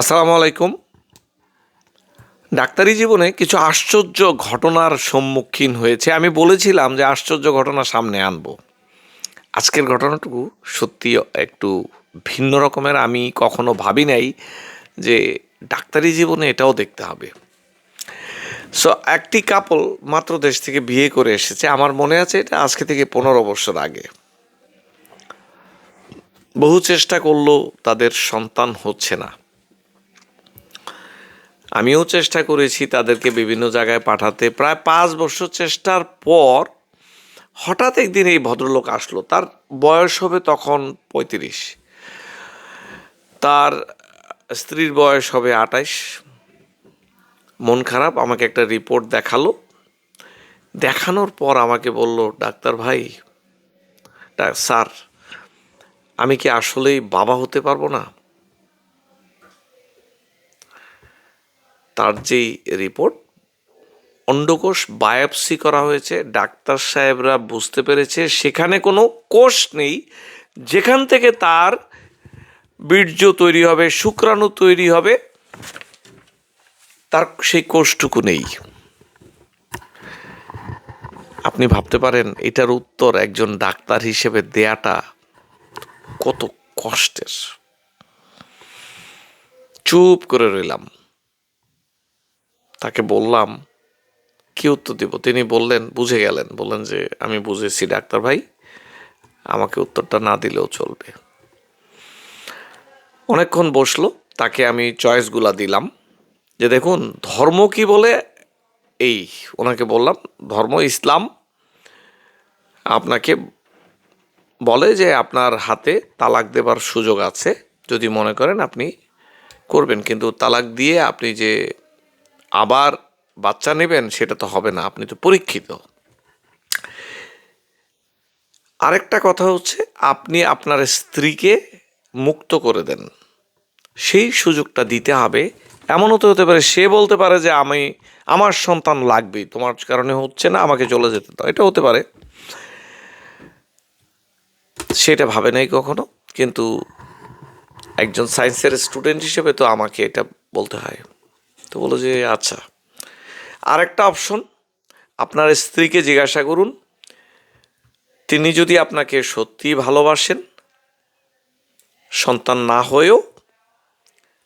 আসসালামু আলাইকুম। ডাক্তারি জীবনে কিছু আশ্চর্য ঘটনার সম্মুখীন হয়েছে। আমি বলেছিলাম যে আশ্চর্য ঘটনা সামনে আনব। আজকের ঘটনাটুকু সত্যি একটু ভিন্ন রকমের আমি কখনো ভাবি নাই যে ডাক্তারি জীবনে এটাও দেখতে হবে। সো একটি কাপল মাত্র দেশ থেকে বিয়ে করে এসেছে। আমার মনে আছে এটা আজকে থেকে পনেরো বছর আগে। বহু চেষ্টা করলেও তাদের সন্তান হচ্ছে না। আমিও চেষ্টা করেছি তাদেরকে বিভিন্ন জায়গায় পাঠাতে। প্রায় পাঁচ বছর চেষ্টার পর হঠাৎ একদিন এই ভদ্রলোক আসলো। তার বয়স হবে তখন পঁয়ত্রিশ। তার স্ত্রীর বয়স হবে আটাইশ মন খারাপ, আমাকে একটা রিপোর্ট দেখাল। দেখানোর পর আমাকে বলল, ডাক্তার ভাই স্যার, আমি কি আসলেই বাবা হতে পারব না? তার যেই রিপোর্ট অন্ডকোষ বায়োপসি করা হয়েছে, ডাক্তার সাহেবরা বুঝতে পেরেছে, সেখানে কোনো কোষ নেই, যেখান থেকে তার বীর্য তৈরি হবে, শুক্রাণু তৈরি হবে, তার সেই কোষটুকু নেই। আপনি ভাবতে পারেন, এটার উত্তর একজন ডাক্তার হিসেবে দেয়াটা কত কষ্টের। চুপ করে রইলাম। তাকে বললাম, কি উত্তর দিব? তিনি বললেন, বুঝে গেলেন। বললেন যে, আমি বুঝেছি, ডাক্তার ভাই। আমাকে উত্তরটা না দিলেও চলবে। অনেকক্ষণ বসল, তাকে আমি চয়েসগুলা দিলাম। যে, দেখুন, ধর্ম কি বলে? এই, ওনাকে বললাম, ধর্ম ইসলাম আপনাকে বলে যে, আপনার হাতে তালাক দেবার সুযোগ আছে। যদি মনে করেন, আপনি করবেন। কিন্তু তালাক দিয়ে আপনি যে আবার বাচ্চা নেবেন, সেটা তো হবে না, আপনি তো পরীক্ষিত। আরেকটা কথা হচ্ছে, আপনি আপনার স্ত্রীকে মুক্ত করে দেন। সেই সুযোগটা দিতে হবে। এমনও তো হতে পারে, সে বলতে পারে যে, আমি, আমার সন্তান লাগবেই তোমার কারণে হচ্ছে না, আমাকে চলে যেতে দাও। এটা হতে পারে। সেটা ভাবে নাই কখনো, কিন্তু একজন সায়েন্সের স্টুডেন্ট হিসেবে তো আমাকে এটা বলতে হয়। তো বলো যে আচ্ছা। আরেকটা অপশন আপনার স্ত্রীকে জিজ্ঞাসা করুন, তিনি যদি আপনাকে সত্যি ভালোবাসেন, সন্তান না হয়েও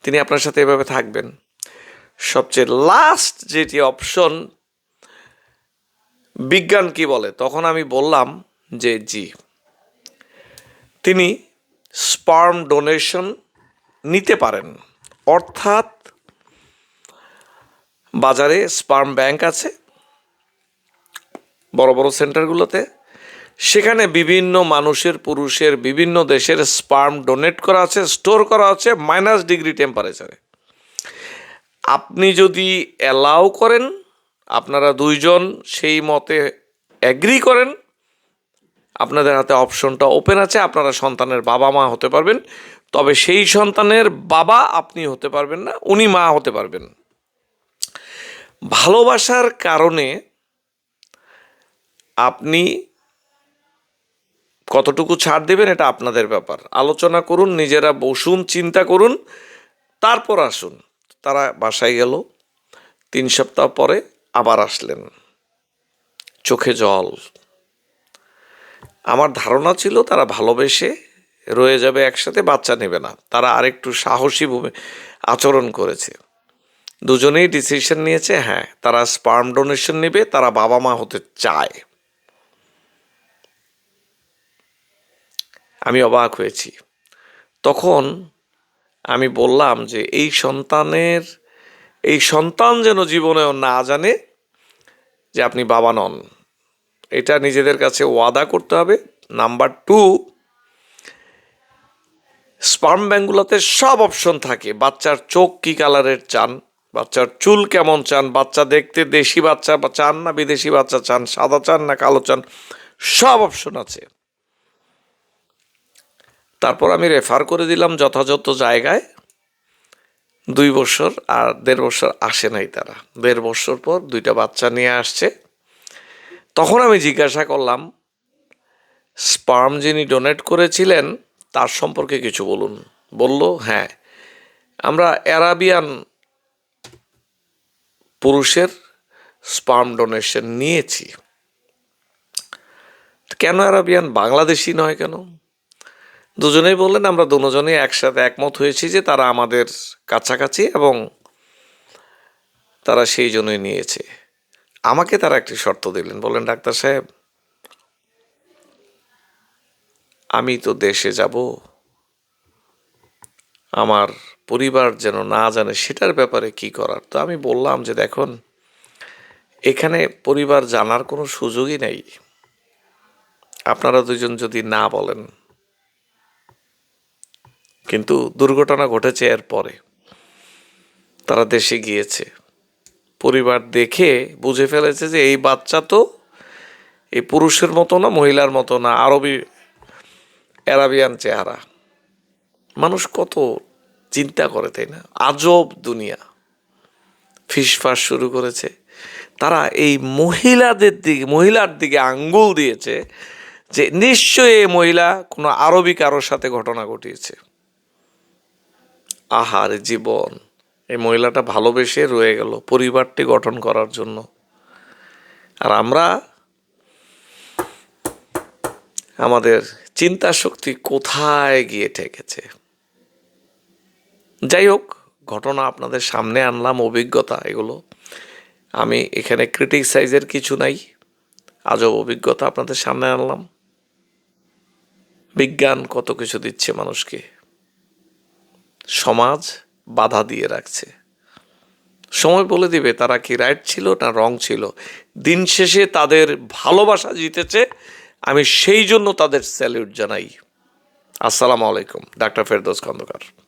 তিনি আপনার সাথে এভাবে থাকবেন। সবচেয়ে লাস্ট যেটি অপশন বিজ্ঞান কি বলে? তখন আমি বললাম যে, জি। তিনি স্পার্ম ডোনেশন নিতে পারেন। অর্থাৎ বাজারে স্পার্ম ব্যাংক আছে, বড় বড় সেন্টারগুলোতে। সেখানে বিভিন্ন মানুষের, পুরুষের, বিভিন্ন দেশের স্পার্ম ডোনেট করা আছে, স্টোর করা আছে মাইনাস ডিগ্রি টেম্পারেচারে। আপনি যদি অ্যালাউ করেন, আপনারা দুইজন সেই মতে অ্যাগ্রি করেন, আপনাদের হাতে অপশনটা ওপেন আছে, আপনারা সন্তানের বাবা মা হতে পারবেন, তবে সেই সন্তানের বাবা আপনি হতে পারবেন না, উনি মা হতে পারবেন। ভালোবাসার কারণে আপনি কতটুকু ছাড় দেবেন এটা আপনাদের ব্যাপার। আলোচনা করুন, নিজেরা বসুন, চিন্তা করুন, তারপর আসুন। তারা বাসায় গেল, তিন সপ্তাহ পরে আবার আসলেন। চোখে জল। আমার ধারণা ছিল তারা ভালোবেসে রয়ে যাবে একসাথে, বাচ্চা নেবে না। তারা আরেকটু সাহসী ভূমি আচরণ করেছে। দুজনেই ডিসিশন নিয়েছে হ্যাঁ তারা স্পার্ম ডোনেশন নেবে, তারা বাবা মা হতে চায়। আমি অবাক হয়েছি। তখন আমি বললাম যে, এই সন্তানের, এই সন্তান যেন জীবনেও না জানে যে আপনি বাবা নন। এটা নিজেদের কাছে ওয়াদা করতে হবে। নাম্বার টু স্পার্ম ব্যাঙ্কগুলোতে সব অপশন থাকে। বাচ্চার চোখ কী কালারের চান? বাচ্চার চুল কেমন চান? বাচ্চা দেখতে দেশি বাচ্চা বা চান না বিদেশি বাচ্চা? চান সাদা চান না কালো চান? সব অপশন আছে। তারপর আমি রেফার করে দিলাম যথাযথ জায়গায়। দুই বছর আর দেড় বছর আসে নাই তারা। দেড় বছর পর দুইটা বাচ্চা নিয়ে আসছে। তখন আমি জিজ্ঞাসা করলাম স্পার্ম যিনি ডোনেট করেছিলেন, তার সম্পর্কে কিছু বলুন। বলল হ্যাঁ আমরা অ্যারাবিয়ান পুরুষের স্পার্ম ডোনেশন নিয়েছি। কেন অ্যারাবিয়ান বাংলাদেশি নয় কেন? দুজনেই বললেন, আমরা দুজনেই একসাথে একমত হয়েছি যে তারা আমাদের কাছাকাছি এবং তারা সেই জন্যই নিয়েছে। আমাকে তারা একটি শর্ত দিলেন। বললেন, ডাক্তার সাহেব, আমি তো দেশে যাব। আমার পরিবার যেন না জানে সেটার ব্যাপারে কি করার। তো আমি বললাম যে দেখুন, এখানে পরিবার জানার কোনো সুযোগই নেই। আপনারা দুজন যদি না বলেন, কিন্তু দুর্ঘটনা ঘটেছে এর পরে, তারা দেশে গিয়েছে। পরিবার দেখে বুঝে ফেলেছে যে এই বাচ্চা তো এই পুরুষের মতো না, মহিলার মতো না, আরবি, অ্যারাবিয়ান চেহারা। মানুষ কত চিন্তা করে, তাই না? আজব দুনিয়া। ফিসফাস শুরু করেছে। তারা এই মহিলাদের দিকে, মহিলার দিকে আঙ্গুল দিয়েছে যে নিশ্চয়ই এই মহিলা কোনো আরবি কারোর সাথে ঘটনা ঘটিয়েছে। আহার জীবন। এই মহিলাটা ভালোবেসে রয়ে গেল পরিবারটি গঠন করার জন্য। আর আমরা আমাদের চিন্তা শক্তি কোথায় গিয়ে ঠেকেছে? যাই হোক, ঘটনা আপনাদের সামনে আনলাম, অভিজ্ঞতা এগুলো। আমি এখানে ক্রিটিসাইজের কিছু নাই, আজও অভিজ্ঞতা আপনাদের সামনে আনলাম। বিজ্ঞান কত কিছু দিচ্ছে মানুষকে। সমাজ বাধা দিয়ে রাখছে। সময় বলে দিবে, তারা কি রাইট ছিল না রং ছিল। দিন শেষে তাদের ভালোবাসা জিতেছে, আমি সেই জন্য তাদের স্যালিউট জানাই। আসসালামু আলাইকুম, ডাক্তার ফেরদৌস খন্দকার।